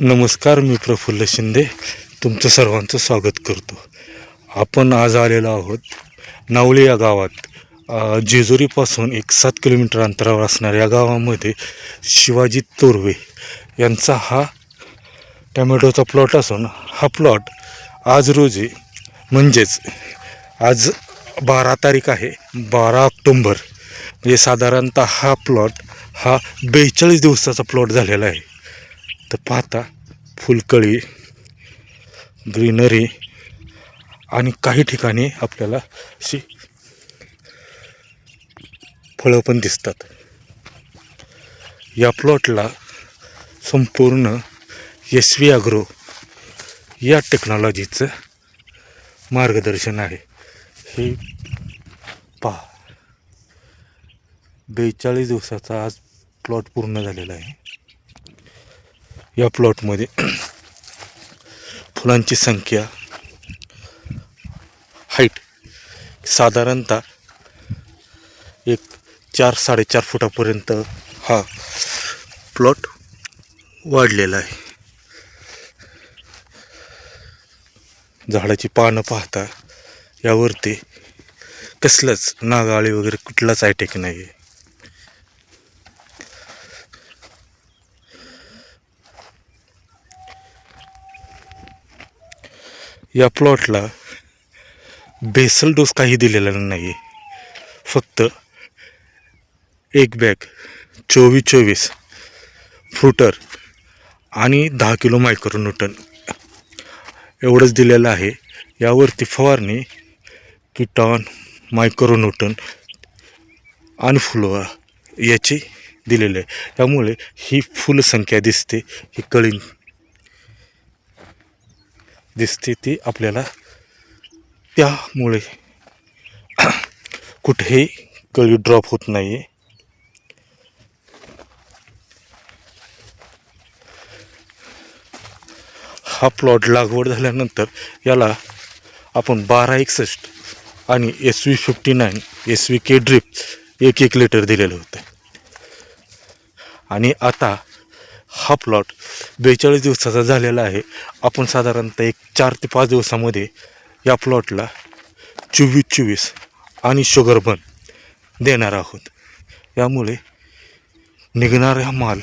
नमस्कार मी प्रफुल्ल शिंदे तुमचं सर्वांचं स्वागत करतो. आपण आज आलेलो आहोत नावले या गावात. जेजुरीपासून एक सात किलोमीटर अंतरावर असणाऱ्या या गावामध्ये शिवाजी तोरवे यांचा हा टॅमॅटोचा प्लॉट असून हा प्लॉट आज रोजी म्हणजेच आज बारा तारीख आहे बारा ऑक्टोंबर. म्हणजे साधारणतः हा प्लॉट हा बेचाळीस दिवसाचा प्लॉट झालेला आहे. तर पाहता फुलकळी ग्रीनरी आणि काही ठिकाणी आपल्याला अशी फळं पण दिसतात. या प्लॉटला संपूर्ण एस व्ही ॲग्रो या टेक्नॉलॉजीचं मार्गदर्शन आहे. हे पहा. बेचाळीस दिवसाचा आज प्लॉट पूर्ण झालेला आहे. या प्लॉटमध्ये फुलांची संख्या हाईट साधारणतः एक चार साडेचार फुटापर्यंत हा प्लॉट वाढलेला आहे. झाडाची पानं पाहता यावरती कसलंच नागाळी वगैरे कुठलाच आयटेक नाही आहे या प्लॉटला बेसल डोस काही दिलेला नाही आहे फक्त एक बॅग चोवीस चोवीस फ्रुटर आणि दहा किलो मायक्रोन्यूटन एवढंच दिलेलं आहे. यावरती फवारणी किटॉन मायक्रोन्यूटन आणि फुलवा याची दिलेले आहे. त्यामुळे ही फुलसंख्या दिसते. ही कळी दिसते ती आपल्याला त्यामुळे कुठेही कळी ड्रॉप होत नाही आहे हा प्लॉट लागवड झाल्यानंतर याला आपण बारा एकसष्ट आणि S V fifty nine S V K drip एक एक लिटर दिलेलं होतं. आणि आता हा प्लॉट बेचाळीस दिवसाचा झालेला आहे. आपण साधारणतः एक चार ते पाच दिवसामध्ये या प्लॉटला चोवीस चोवीस आणि शुगरबन देणार आहोत. यामुळे निघणारा माल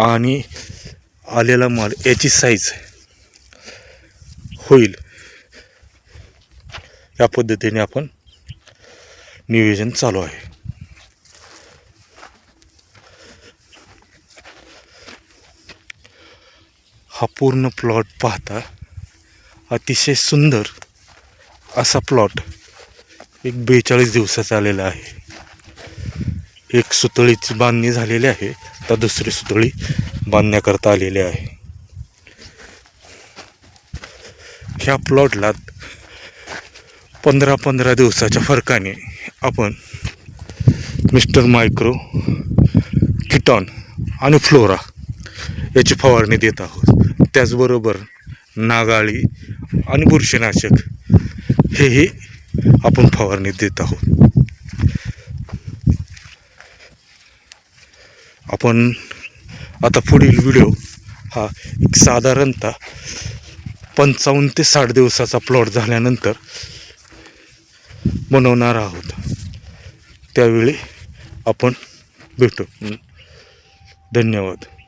आणि आलेला माल याची साईज होईल. या पद्धतीने आपण नियोजन चालू आहे. हा पूर्ण प्लॉट पाहता. अतिशय सुंदर असा प्लॉट एक बेचाळीस दिवसाचा आलेला आहे. एक सुतळीची बांधणी झालेली आहे तर दुसरी सुतळी बांधण्याकरता आलेली आहे. ह्या प्लॉटला पंधरा पंधरा दिवसाच्या फरकाने आपण मिस्टर मायक्रो किटॉन आणि फ्लोरा याची फवारणी देत आहोत. त्याचबरोबर नागाळी आणि बुरशीनाशक हेही आपण फवारणी देत आहोत. आपण आता पुढील व्हिडिओ हा एक साधारणतः पंचावन्न ते साठ दिवसाचा प्लॉट झाल्यानंतर बनवणार आहोत. त्यावेळी आपण भेटू. धन्यवाद.